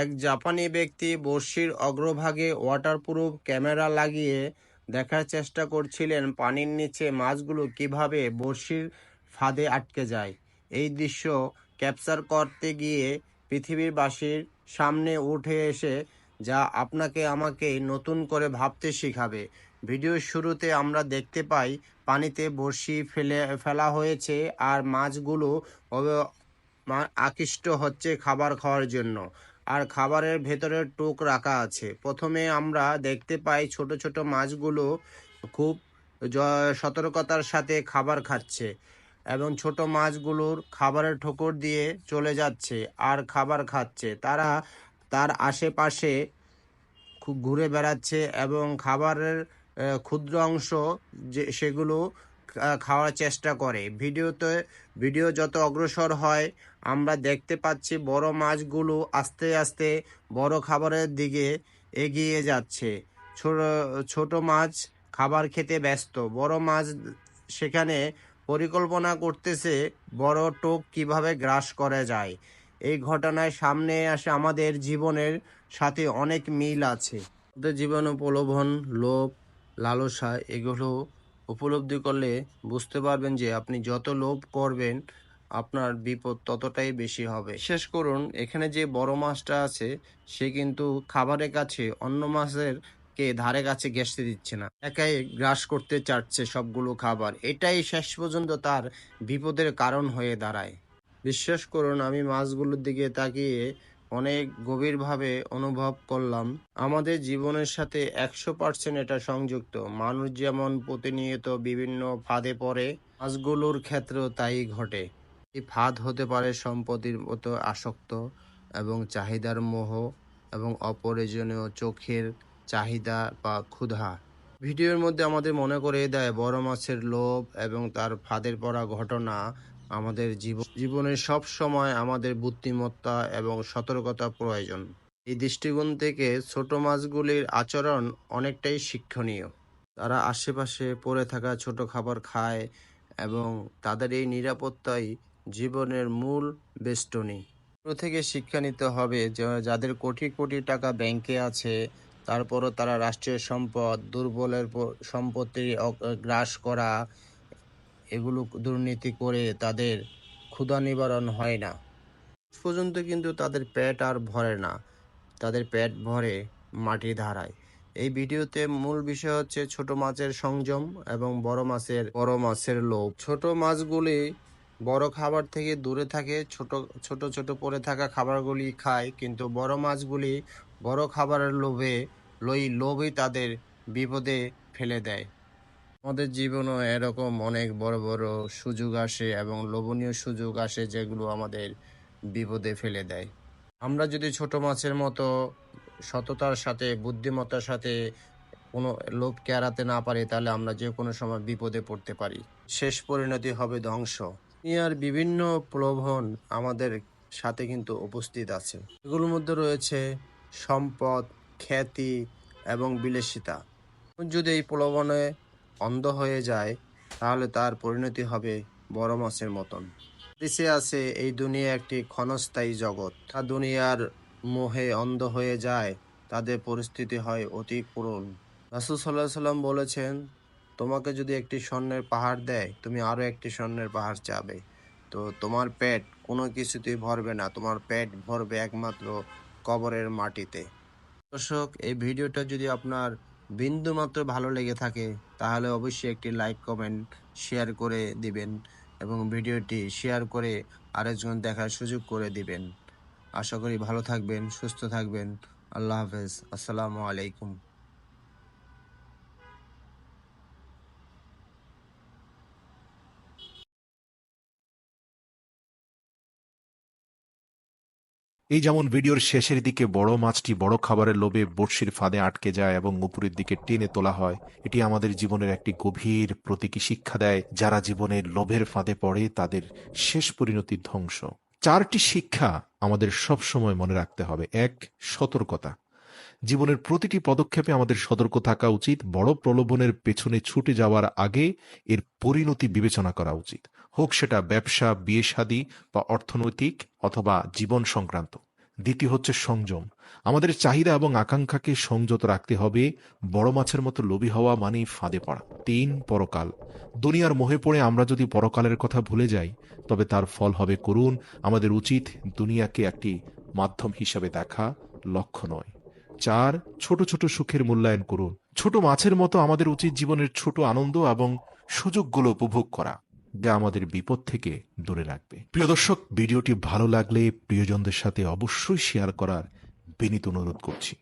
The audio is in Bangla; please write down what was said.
এক জাপানি ব্যক্তি বড়শির অগ্রভাগে ওয়াটারপ্রুফ ক্যামেরা লাগিয়ে দেখার চেষ্টা করছিলেন পানির নিচে মাছগুলো কীভাবে বড়শির ফাঁদে আটকে যায়। এই দৃশ্য ক্যাপচার করতে গিয়ে পৃথিবীবাসীর সামনে উঠে এসে যা আপনাকে আমাকে নতুন করে ভাবতে শিখাবে। ভিডিওর শুরুতে আমরা দেখতে পাই পানিতে বড়শি ফেলে, ফেলা হয়েছে আর মাছগুলো আকৃষ্ট হচ্ছে খাবার খাওয়ার জন্য। আর খাবারের ভেতরে টোক রাখা আছে। প্রথমে আমরা দেখতে পাই ছোট ছোট মাছগুলো খুব সতর্কতার সাথে খাবার খাচ্ছে এবং ছোট মাছগুলোর খাবারের ঠোকর দিয়ে চলে যাচ্ছে আর খাবার খাচ্ছে। তারা তার আশেপাশে খুব ঘুরে বেড়াচ্ছে এবং খাবারের ক্ষুদ্র অংশ যে, সেগুলো খাওয়ার চেষ্টা করে। ভিডিওতে, ভিডিও যত অগ্রসর হয়, আমরা দেখতে পাচ্ছি বড় মাছগুলো আস্তে আস্তে বড় খাবারের দিকে এগিয়ে যাচ্ছে। ছোট ছোট মাছ খাবার খেতে ব্যস্ত। বড় মাছ সেখানে পরিকল্পনা করতেছে বড় টোপ কীভাবে গ্রাস করা যায়। এই ঘটনায় সামনে আসে আমাদের জীবনের সাথে অনেক মিল আছে। জীবন প্রলোভন লোভ, লালসা, এগুলো উপলব্ধি করলে বুঝতে পারবেন যে আপনি যত লোভ করবেন, আপনার বিপদ ততটাই বেশি হবে। শেষ করুন, এখানে যে বড় মাছটা আছে, সে কিন্তু খাবারের কাছে, অন্য মাছের কে ধারে কাছে ঘেঁষতে দিচ্ছে না। একাই গ্রাস করতে চাচ্ছে সবগুলো খাবার। এটাই শেষ পর্যন্ত তার বিপদের কারণ হয়ে দাঁড়ায়। বিশ্বাস করুন, আমি মাছগুলোর দিকে তাকিয়ে অনেক গভীরভাবে অনুভব করলাম। আমাদের জীবনের সাথে একশো পার্সেন্ট এটা সংযুক্ত। মানুষ যেমন প্রতিনিয়ত বিভিন্ন ফাঁদে পড়ে, মাছগুলোর ক্ষেত্রেও তাই ঘটে। এই ফাঁদ হতে পারে সম্পত্তির মতো আসক্ত এবং চাহিদার মোহ এবং অপ্রয়োজনীয় চোখের চাহিদা বা ক্ষুধা। ভিডিওর মধ্যে আমাদের মনে করে দেয় বড় মাছের লোভ এবং তার ফাঁদের পড়া ঘটনা আমাদের জীবন সব সময় আমাদের বুদ্ধিমত্তা এবং সতর্কতা প্রয়োজন। এই দৃষ্টিকোণ থেকে ছোট মাছগুলির আচরণ অনেকটাই শিক্ষণীয়। তারা আশেপাশে পড়ে থাকা ছোট খাবার খায় এবং তাদের এই নিরাপত্তাই জীবনের মূল বেষ্টনী। এগুলো থেকে শিক্ষা নিতে হবে যাদের কোটি কোটি টাকা ব্যাংকে আছে, তারপরও তারা রাষ্ট্রীয় সম্পদ, দুর্বলের সম্পত্তি গ্রাস করা এগুলো দুর্নীতি করে তাদের ক্ষুধা নিবারণ হয় না। পর্যন্ত কিন্তু তাদের পেট আর ভরে না। তাদের পেট ভরে মাটি ধারায়। এই ভিডিওতে মূল বিষয় হচ্ছে ছোট মাছের সংযম এবং বড় মাছের বড় মাছের লোভ। ছোট মাছগুলি বড় খাবার থেকে দূরে থাকে, ছোট ছোট ছোট পড়ে থাকা খাবারগুলি খায়, কিন্তু বড় মাছগুলি বড় খাবারের লোভে, লই, লোভই তাদের বিপদে ফেলে দেয়। আমাদের জীবনও এরকম অনেক বড় বড় সুযোগ আসে এবং লোভনীয় সুযোগ আসে যেগুলো আমাদের বিপদে ফেলে দেয়। আমরা যদি ছোট মাছের মতো সততার সাথে, বুদ্ধিমত্তার সাথে কোনো লোভকে এড়াতে না পারি, তাহলে আমরা যে কোনো সময় বিপদে পড়তে পারি। শেষ পরিণতি হবে ধ্বংস। দুনিয়ার বিভিন্ন প্রলোভন আমাদের সাথে কিন্তু উপস্থিত আছে। এগুলোর মধ্যে রয়েছে সম্পদ, খ্যাতি এবং বিলেসিতা। যদি এই প্রলোভনে অন্ধ হয়ে যায়, তাহলে তার পরিণতি হবে বড় মাছের মতন। দেশে আছে এই দুনিয়া একটি ক্ষণস্থায়ী জগৎ। তা দুনিয়ার মোহে অন্ধ হয়ে যায়, তাদের পরিস্থিতি হয় অতি করুণ রাসুল সাল্লাহ সাল্লাম বলেছেন, তোমাকে যদি একটি স্বর্ণের পাহাড় দেয়, তুমি আরও একটি স্বর্ণের পাহাড় চাবে। তো তোমার পেট কোনো কিছুতেই ভরবে না, তোমার পেট ভরবে একমাত্র কবরের মাটিতে। দর্শক, এই ভিডিওটা যদি আপনার বিন্দু মাত্র ভালো লেগে থাকে, তাহলে অবশ্যই একটি লাইক কমেন্ট শেয়ার করে দিবেন এবং ভিডিওটি শেয়ার করে আরেকজন দেখার সুযোগ করে দিবেন। আশা করি ভালো থাকবেন, সুস্থ থাকবেন। আল্লাহ হাফেজ। আসসালামু আলাইকুম। এই যেমন ভিডিওর শেষের দিকে বড় মাছটি বড় খাবারের লোভে বড়শির ফাঁদে আটকে যায় এবং উপরের দিকে টেনে তোলা হয়, এটি আমাদের জীবনের একটি গভীর প্রতীকী শিক্ষা দেয়, যারা জীবনের লোভের ফাঁদে পড়ে তাদের শেষ পরিণতি ধ্বংস। চারটি শিক্ষা আমাদের সব সময় মনে রাখতে হবে। এক, সতর্কতা। জীবনের প্রতিটি পদক্ষেপে আমাদের সতর্ক থাকা উচিত, বড় প্রলোভনের পেছনে ছুটে যাওয়ার আগে এর পরিণতি বিবেচনা করা উচিত। হোক সেটা ব্যবসা বিয়ে বা অর্থনৈতিক অথবা জীবন সংক্রান্ত। দ্বিতীয় হচ্ছে সংযম। আমাদের চাহিদা এবং আকাঙ্ক্ষাকে সংযত রাখতে হবে, বড় মাছের মতো লোভী হওয়া মানেই ফাঁদে পড়া। তিন, পরকাল। দুনিয়ার মোহে পড়ে আমরা যদি পরকালের কথা ভুলে যাই, তবে তার ফল হবে করুন আমাদের উচিত দুনিয়াকে একটি মাধ্যম হিসাবে দেখা, লক্ষ্য নয়। চার, ছোট ছোট সুখের মূল্যায়ন করুন। ছোট মাছের মতো আমাদের উচিত জীবনের ছোট আনন্দ এবং সুযোগগুলো উপভোগ করা। যা আমাদের বিপদ থেকে দূরে রাখবে। প্রিয় দর্শক, ভিডিওটি ভালো লাগলে প্রিয়জনদের সাথে অবশ্যই শেয়ার করার বিনীত অনুরোধ করছি।